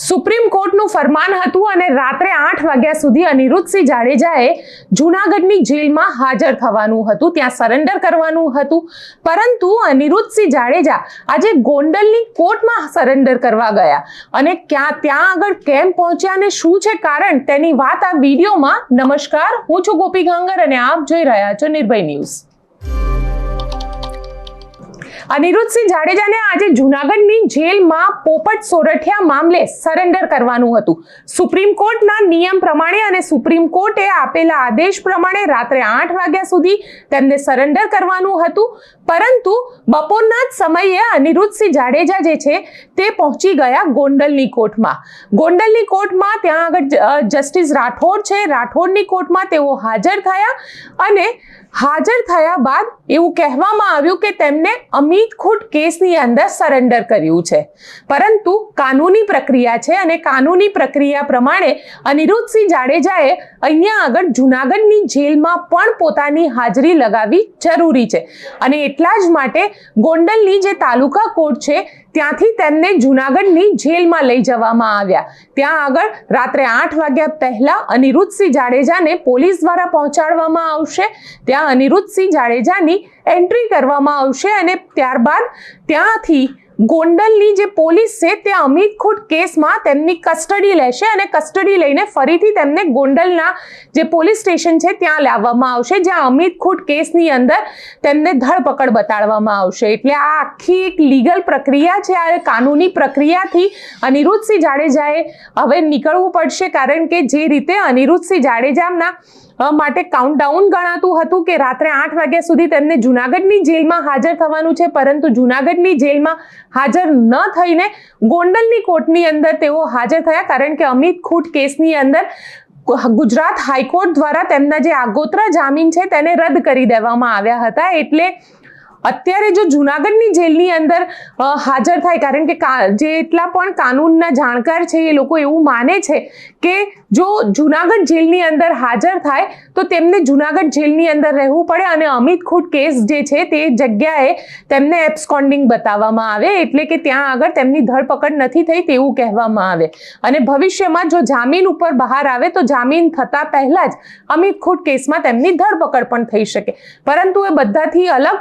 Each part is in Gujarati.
સુપ્રીમ કોર્ટનું ફરમાન હતું અને રાત્રે આઠ વાગ્યા સુધી અનિરુદ્ધસિંહ જાડેજાએ જૂનાગઢની જેલમાં હાજર થવાનું હતું, ત્યાં સરેન્ડર કરવાનું હતું. પરંતુ અનિરુદ્ધસિંહ જાડેજા આજે ગોંડલની કોર્ટમાં સરેન્ડર કરવા ગયા અને ક્યાં, ત્યાં આગળ કેમ પહોંચ્યા અને શું છે કારણ તેની વાત આ વિડીયોમાં. નમસ્કાર, હું છું ગોપી ગાંગર અને આપ જોઈ રહ્યા છો નિર્ભય ન્યૂઝ. અનિરુદ્ધસિંહ જાડેજાને આજે જૂનાગઢની જેલમાં પોપટ સોરઠિયા મામલે સરેન્ડર કરવાનું હતું. સુપ્રીમ કોર્ટના નિયમ પ્રમાણે અને સુપ્રીમ કોર્ટે આપેલા આદેશ પ્રમાણે રાત્રે આઠ વાગ્યા સુધી તેમને સરેન્ડર કરવાનું હતું. પરંતુ બપોરના જ સમયે અનિરુદ્ધસિંહ જાડેજા જે છે તે પહોંચી ગયા ગોંડલની કોર્ટમાં. ગોંડલની કોર્ટમાં ત્યાં આગળ જસ્ટિસ રાઠોડ છે. રાઠોડની કોર્ટમાં તેઓ હાજર થયા અને હાજર થયા બાદ એવું કહેવામાં આવ્યું કે તેમને અમિત ખોટ કેસની અંદર સરેન્ડર કર્યું છે. પરંતુ કાનૂની પ્રક્રિયા છે અને કાનૂની પ્રક્રિયા પ્રમાણે અનિરુદ્ધસિંહ જાડેજાએ અહીંયા આગળ જૂનાગઢની જેલમાં પણ પોતાની હાજરી લગાવવી જરૂરી છે. અને એટલા જ માટે ગોંડલની જે તાલુકા કોર્ટ છે, ત્યાંથી તેમને જૂનાગઢની જેલમાં લઈ જવામાં આવ્યા. ત્યાં આગળ રાત્રે આઠ વાગ્યા પહેલા અનિરુદ્ધસિંહ જાડેજાને પોલીસ દ્વારા પહોંચાડવામાં આવશે. ત્યાં અનિરુદ્ધસિંહ જાડેજાની એન્ટ્રી કરવામાં આવશે અને ત્યારબાદ ત્યાંથી ગોંડલની જે પોલીસ છે તે અમિત ખૂટ કેસમાં તેમની કસ્ટડી લેશે અને કસ્ટડી લઈને ફરીથી તેમને ગોંડલના જે પોલીસ સ્ટેશન છે, ત્યાં લાવવામાં આવશે, જ્યાં અમિત ખૂટ કેસની અંદર તેમને ધરપકડ બતાડવામાં આવશે. એટલે આ આખી એક લીગલ પ્રક્રિયા છે, આ કાનૂની પ્રક્રિયાથી અનિરુદ્ધસિંહ જાડેજાએ હવે નીકળવું પડશે, કારણ કે જે રીતે અનિરુદ્ધસિંહ જાડેજાના માટે કાઉન્ટડાઉન ગણાતું હતું કે રાત્રે આઠ વાગ્યા સુધી તેમને જૂનાગઢની જેલમાં હાજર થવાનું છે. પરંતુ જૂનાગઢની જેલમાં હાજર ન થઈને ગોંડલની કોર્ટની અંદર તેઓ હાજર થયા. કારણ કે અમિત ખૂટ કેસની અંદર ગુજરાત હાઈકોર્ટ દ્વારા તેમના જે આગોતરા જામીન છે તેને રદ કરી દેવામાં આવ્યા હતા. એટલે અત્યારે જો જૂનાગઢની જેલની અંદર હાજર થાય, કારણ કે કા- જેટલા પણ કાનૂનના જાણકાર છે, એ લોકો એવું માને છે કે જો જૂનાગઢ જેલની અંદર હાજર થાય, તો તેમને જૂનાગઢ જેલની અંદર રહેવું પડે અને અમિત ખુટ કેસ જે છે, તે જગ્યાએ તેમને એબ્સકોન્ડિંગ બતાવવામાં આવે, એટલે કે ત્યાં આગળ તેમની ધરપકડ નથી થઈ તેવું કહેવામાં આવે. અને ભવિષ્યમાં જો જામીન ઉપર બહાર આવે, તો જામીન થતાં પહેલાં જ અમિત ખુટ કેસમાં તેમની ધરપકડ પણ થઈ શકે. પરંતુ એ બધાથી અલગ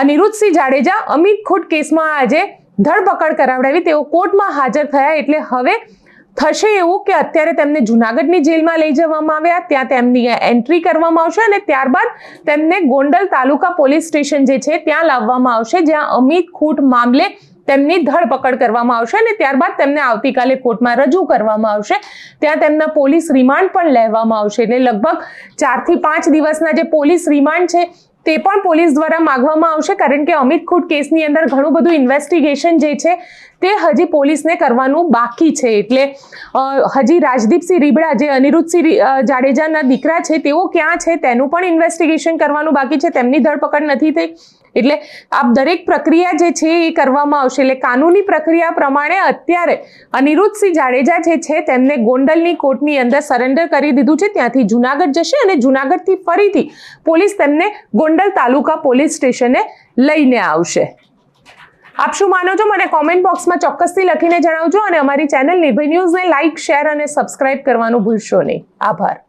અનિરુદ્ધસિંહ જાડેજા અમિત ખૂટ કેસમાં આજે ધરપકડ કરાવડાવી. તેઓ કોર્ટમાં હાજર થયા એટલે હવે થશે એવું કે અત્યારે તેમને જૂનાગઢની જેલમાં લઈ જવામાં આવ્યા. ત્યાં તેમની એન્ટ્રી કરવામાં આવશે અને ત્યારબાદ તેમને ગોંડલ તાલુકા પોલીસ સ્ટેશન જે છે ત્યાં લાવવામાં આવશે, જ્યાં અમિત ખૂટ મામલે તેમની ધરપકડ કરવામાં આવશે અને ત્યારબાદ તેમને આવતીકાલે કોર્ટમાં રજૂ કરવામાં આવશે. ત્યાં તેમના પોલીસ રિમાન્ડ પણ લેવામાં આવશે. એટલે લગભગ ચારથી પાંચ દિવસના જે પોલીસ રિમાન્ડ છે તે પણ પોલીસ દ્વારા માગવામાં આવશે, કારણ કે અમિત ખુટ કેસની અંદર ઘણું બધું ઇન્વેસ્ટિગેશન જે છે તે હજી પોલીસને કરવાનું બાકી છે. એટલે હજી રાજદીપસિંહ રીબડા જે અનિરુદ્ધસિંહ જાડેજાના દીકરા છે, તેઓ ક્યાં છે તેનું પણ ઇન્વેસ્ટિગેશન કરવાનું બાકી છે. તેમની ધરપકડ નથી થઈ. એટલે આ દરેક પ્રક્રિયા જે છે એ કરવામાં આવશે. એટલે કાનૂની પ્રક્રિયા પ્રમાણે અત્યારે અનિરુદ્ધસિંહ જાડેજા જે છે તેમને ગોંડલની કોર્ટની અંદર સરેન્ડર કરી દીધું છે. ત્યાંથી જુનાગઢ જશે અને જુનાગઢથી ફરીથી પોલીસ તેમને ગોંડલ તાલુકા પોલીસ સ્ટેશને લઈને આવશે. આપ શું માનો છો? મને કોમેન્ટ બોક્સમાં ચોક્કસથી લખીને જણાવજો અને અમારી ચેનલ નિર્ભય ન્યૂઝને લાઇક શેર અને સબસ્ક્રાઇબ કરવાનું ભૂલશો નહીં. આભાર.